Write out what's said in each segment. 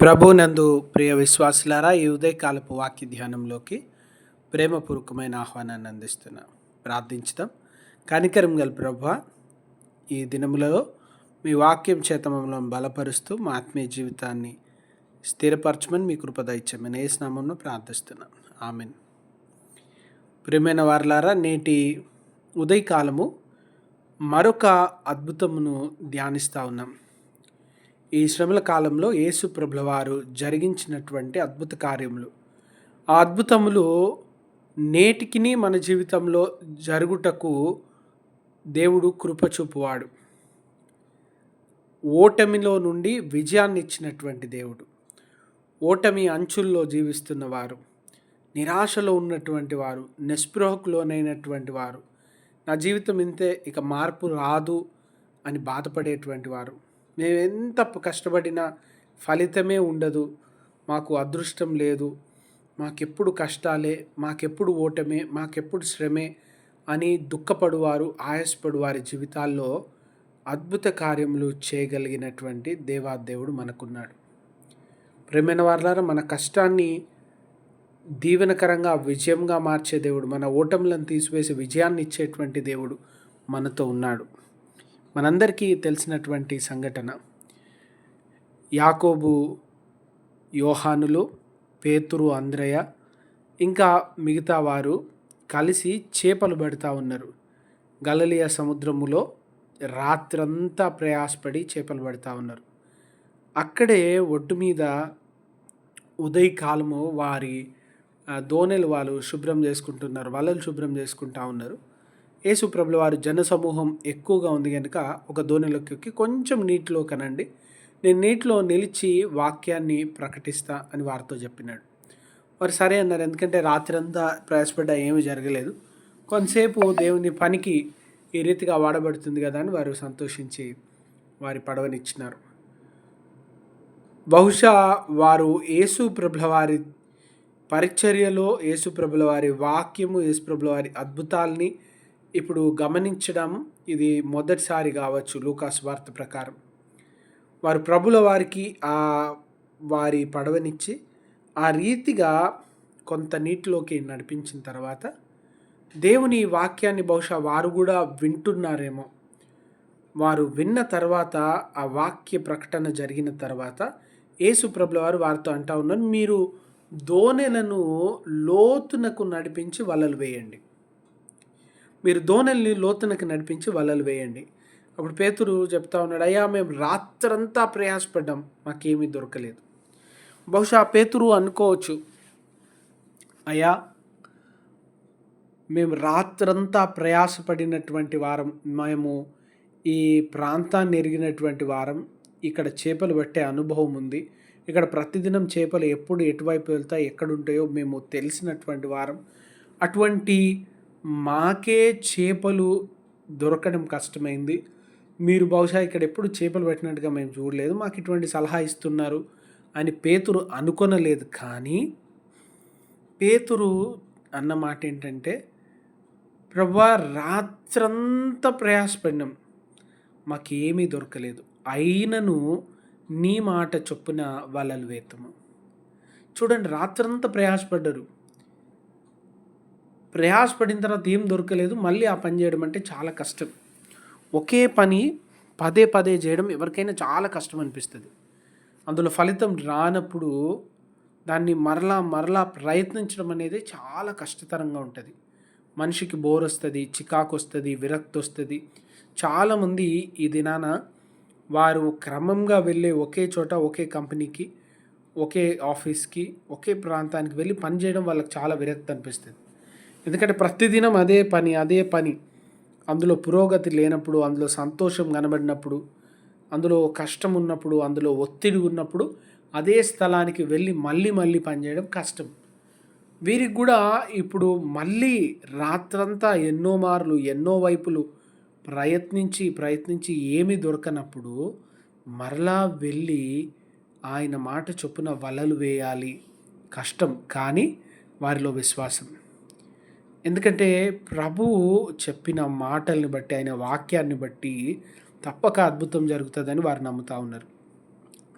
ప్రభునందు ప్రియ విశ్వాసులారా ఈ ఉదయకాలపు వాక్య ధ్యానంలోకి ప్రేమపూర్వకమైన ఆహ్వానాన్ని అందిస్తున్నా ప్రార్థించుదాం. కనికరం గల ప్రభ ఈ దినములలో మీ వాక్యం చేత మమ్మల్ని బలపరుస్తూ మా ఆత్మీయ జీవితాన్ని స్థిరపరచమని మీ కృపద ఇచ్చామని ఏ స్నామంలో ప్రార్థిస్తున్నాం. ఆమెన్. ప్రియమైన వారలారా నేటి ఉదయకాలము మరొక అద్భుతమును ధ్యానిస్తూ ఉన్నాం. ఈ శ్రమల కాలంలో యేసు ప్రభుల వారు జరిగించినటువంటి అద్భుత కార్యములు. ఆ అద్భుతములు నేటికిని మన జీవితంలో జరుగుటకు దేవుడు కృపచూపువాడు ఓటమిలో నుండి విజయాన్ని ఇచ్చినటువంటి దేవుడు. ఓటమి అంచుల్లో జీవిస్తున్న వారు నిరాశలో ఉన్నటువంటి వారు నిస్పృహకులోనైనటువంటి వారు నా జీవితం ఇంతే ఇక మార్పు రాదు అని బాధపడేటువంటి వారు మేము ఎంత కష్టపడినా ఫలితమే ఉండదు. మాకు అదృష్టం లేదు. మాకెప్పుడు కష్టాలే మాకెప్పుడు ఓటమే మాకెప్పుడు శ్రమే అని దుఃఖపడువారు ఆయాసపడువారి జీవితాల్లో అద్భుత కార్యములు చేయగలిగినటువంటి దేవాదేవుడు మనకున్నాడు. ప్రేమైన వారులారా మన కష్టాన్ని దీవెనకరంగా విజయంగా మార్చే దేవుడు మన ఓటములను తీసివేసి విజయాన్ని ఇచ్చేటువంటి దేవుడు మనతో ఉన్నాడు. మనందరికీ తెలిసినటువంటి సంఘటన. యాకోబు యోహానులు పేతురు అంద్రయ ఇంకా మిగతా వారు కలిసి చేపలు పెడతా ఉన్నారు. గలలియ సముద్రములో రాత్రంతా ప్రయాసపడి చేపలు పడతా ఉన్నారు. అక్కడే ఒడ్డు మీద ఉదయకాలము వారి దోణెలు వాళ్ళు శుభ్రం చేసుకుంటున్నారు వలలు శుభ్రం చేసుకుంటా ఉన్నారు. యేసుప్రభుల వారు జనసమూహం ఎక్కువగా ఉంది కనుక ఒక దోణిలోకి ఎక్కి కొంచెం నీటిలో కనండి నేను నీటిలో నిలిచి వాక్యాన్ని ప్రకటిస్తా అని వారితో చెప్పినాడు. వారు సరే అన్నారు ఎందుకంటే రాత్రి అంతా ప్రయాసపడ్డా ఏమీ జరగలేదు. కొంతసేపు దేవుని పనికి ఈ రీతిగా వాడబడుతుంది కదా అని వారు సంతోషించి వారి పడవనిచ్చినారు. బహుశా వారు యేసు ప్రభుల వారి పరిచర్యలో యేసు ప్రభుల వారి వాక్యము యేసు ప్రభుల వారి అద్భుతాల్ని ఇప్పుడు గమనించడం ఇది మొదటిసారి కావచ్చు లూకాస్ వార్త ప్రకారం. వారు ప్రభుల వారికి ఆ వారి పడవనిచ్చి ఆ రీతిగా కొంత నీటిలోకి నడిపించిన తర్వాత దేవుని వాక్యాన్ని బహుశా వారు కూడా వింటున్నారేమో. వారు విన్న తర్వాత ఆ వాక్య ప్రకటన జరిగిన తర్వాత యేసు ప్రభుల వారు వారితో అంటా ఉన్నారు మీరు దోనెలను లోతునకు నడిపించి వలలు వేయండి. మీరు దోణల్ని లోతునకి నడిపించి వలలు వేయండి. అప్పుడు పేతురు చెప్తా ఉన్నాడు అయ్యా మేము రాత్రంతా ప్రయాసపడ్డాం మాకేమీ దొరకలేదు. బహుశా పేతురు అనుకోవచ్చు అయ్యా మేము రాత్రంతా ప్రయాసపడినటువంటి వారం మేము ఈ ప్రాంతాన్ని ఎరిగినటువంటి వారం ఇక్కడ చేపలు పట్టే అనుభవం ఉంది. ఇక్కడ ప్రతిదినం చేపలు ఎప్పుడు ఎటువైపు వెళ్తాయి ఎక్కడుంటాయో మేము తెలిసినటువంటి వారం అటువంటి మాకే చేపలు దొరకడం కష్టమైంది. మీరు బహుశా ఇక్కడ ఎప్పుడు చేపలు పెట్టినట్టుగా మేము చూడలేదు. మాకు ఇటువంటి సలహా ఇస్తున్నారు అని పేతురు అనుకొనలేదు. కానీ పేతురు అన్న మాట ఏంటంటే ప్రభా రాత్రంతా ప్రయాసపడినాం. మాకేమీ దొరకలేదు. అయినను నీ మాట చొప్పున వలలు వేతము చూడండి రాత్రంతా ప్రయాసపడ్డారు. ప్రయాసపడిన తర్వాత ఏం దొరకలేదు మళ్ళీ ఆ పని చేయడం అంటే చాలా కష్టం. ఒకే పని పదే పదే చేయడం ఎవరికైనా చాలా కష్టం అనిపిస్తుంది. అందులో ఫలితం రానప్పుడు దాన్ని మరలా మరలా ప్రయత్నించడం అనేది చాలా కష్టతరంగా ఉంటుంది. మనిషికి బోర్ వస్తుంది చికాకు వస్తుంది విరక్తి వస్తుంది. చాలామంది ఈ దినాన వారు క్రమంగా వెళ్ళే ఒకే చోట ఒకే కంపెనీకి ఒకే ఆఫీస్కి ఒకే ప్రాంతానికి వెళ్ళి పనిచేయడం వాళ్ళకి చాలా విరక్తి అనిపిస్తుంది. ఎందుకంటే ప్రతిదినం అదే పని అదే పని. అందులో పురోగతి లేనప్పుడు అందులో సంతోషం కనబడినప్పుడు అందులో కష్టం ఉన్నప్పుడు అందులో ఒత్తిడి ఉన్నప్పుడు అదే స్థలానికి వెళ్ళి మళ్ళీ మళ్ళీ పనిచేయడం కష్టం. వీరికి కూడా ఇప్పుడు మళ్ళీ రాత్రంతా ఎన్నో మార్లు ఎన్నో వైపులు ప్రయత్నించి ప్రయత్నించి ఏమీ దొరకనప్పుడు మరలా వెళ్ళి ఆయన మాట చొప్పున వలలు వేయాలి. కష్టం కానీ వారిలో విశ్వాసం. ఎందుకంటే ప్రభువు చెప్పిన మాటల్ని బట్టి ఆయన వాక్యాన్ని బట్టి తప్పక అద్భుతం జరుగుతుందని వారు నమ్ముతూ ఉన్నారు.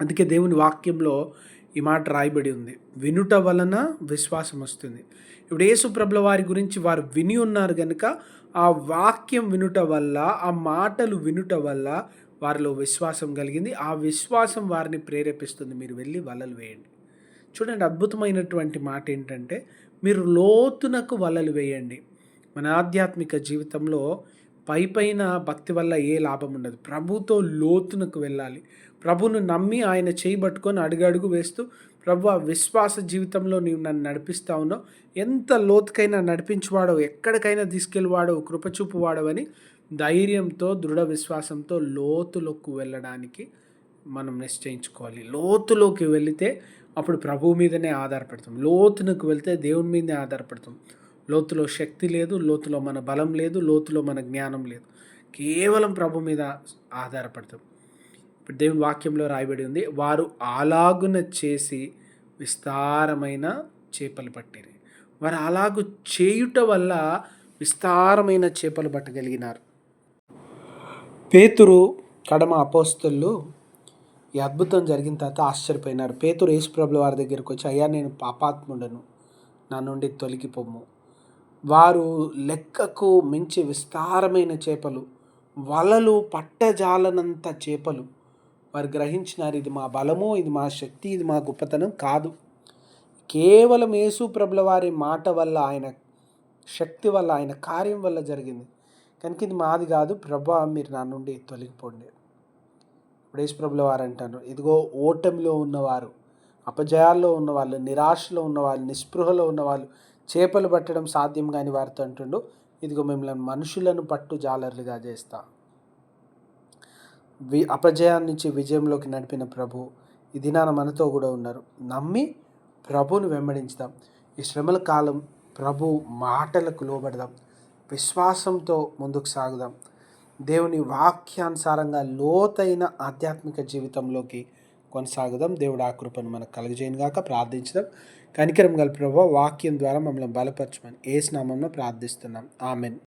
అందుకే దేవుని వాక్యంలో ఈ మాట రాయబడి ఉంది. వినుట వలన విశ్వాసం వస్తుంది. ఇప్పుడు యేసుప్రభుల వారి గురించి వారు విని ఉన్నారు కనుక ఆ వాక్యం వినుట వల్ల ఆ మాటలు వినుట వల్ల వారిలో విశ్వాసం కలిగింది. ఆ విశ్వాసం వారిని ప్రేరేపిస్తుంది. మీరు వెళ్ళి వలలు వేయండి. చూడండి అద్భుతమైనటువంటి మాట ఏంటంటే మీరు లోతునకు వలలు వేయండి. మన ఆధ్యాత్మిక జీవితంలో పై పైన భక్తి వల్ల ఏ లాభం ఉండదు. ప్రభుతో లోతునకు వెళ్ళాలి. ప్రభును నమ్మి ఆయన చేయబట్టుకొని అడుగడుగు వేస్తూ ప్రభు ఆ విశ్వాస జీవితంలో నీవు నన్ను నడిపిస్తా ఉన్నావు. ఎంత లోతుకైనా నడిపించువాడో ఎక్కడికైనా తీసుకెళ్ళివాడో కృపచూపు వాడవని ధైర్యంతో దృఢ విశ్వాసంతో లోతులోకి వెళ్ళడానికి మనం నిశ్చయించుకోవాలి. లోతులోకి వెళితే అప్పుడు ప్రభువు మీదనే ఆధారపడతాం. లోతునకు వెళ్తే దేవుని మీదనే ఆధారపడతాం. లోతులో శక్తి లేదు లోతులో మన బలం లేదు లోతులో మన జ్ఞానం లేదు. కేవలం ప్రభు మీద ఆధారపడతాం. ఇప్పుడు దేవుని వాక్యంలో రాయబడి ఉంది వారు అలాగున చేసి విస్తారమైన చేపలు పట్టిరి. వారు అలాగు చేయుట వల్ల విస్తారమైన చేపలు పట్టగలిగినారు. పేతురు కడమ అపోస్తులు ఈ అద్భుతం జరిగిన తర్వాత ఆశ్చర్యపోయినారు. పేతురు యేసుప్రభుల వారి దగ్గరికి వచ్చి అయ్యా నేను పాపాత్ముడను. నా నుండి తొలగిపోము. వారు లెక్కకు మించి విస్తారమైన చేపలు వలలు పట్టజాలనంత చేపలు. వారు గ్రహించినారు ఇది మా బలము ఇది మా శక్తి ఇది మా గొప్పతనం కాదు. కేవలం యేసు ప్రభుల వారి మాట వల్ల ఆయన శక్తి వల్ల ఆయన కార్యం వల్ల జరిగింది. కనుక ఇది మాది కాదు. ప్రభా మీరు నా నుండి తొలగిపోండి. ప్రభుల వారు అంటారు ఇదిగో ఓటమిలో ఉన్నవారు అపజయాల్లో ఉన్నవాళ్ళు నిరాశలో ఉన్నవాళ్ళు నిస్పృహలో ఉన్నవాళ్ళు చేపలు పట్టడం సాధ్యం కాని వారితో అంటుండు ఇదిగో మిమ్మల్ని మనుషులను పట్టు జాలర్లుగా చేస్తా. వి అపజయాన్ని నుంచి విజయంలోకి నడిపిన ప్రభు ఈ దినాన మనతో కూడా ఉన్నారు. నమ్మి ప్రభువును వెంబడించుదాం. ఈ శ్రమల కాలం ప్రభు మాటలకు లోబడదాం. విశ్వాసంతో ముందుకు సాగుదాం. దేవుని వాక్యానుసారంగా లోతైన ఆధ్యాత్మిక జీవితంలోకి కొనసాగుదాం. దేవుడు ఆ కృపను మనకు కలుగజేయను గాక. ప్రార్థించదాం. కనికరం గల ప్రభావ వాక్యం ద్వారా మమ్మల్ని బలపరచమని ఏ స్నామంలో ప్రార్థిస్తున్నాం. ఆమెన్.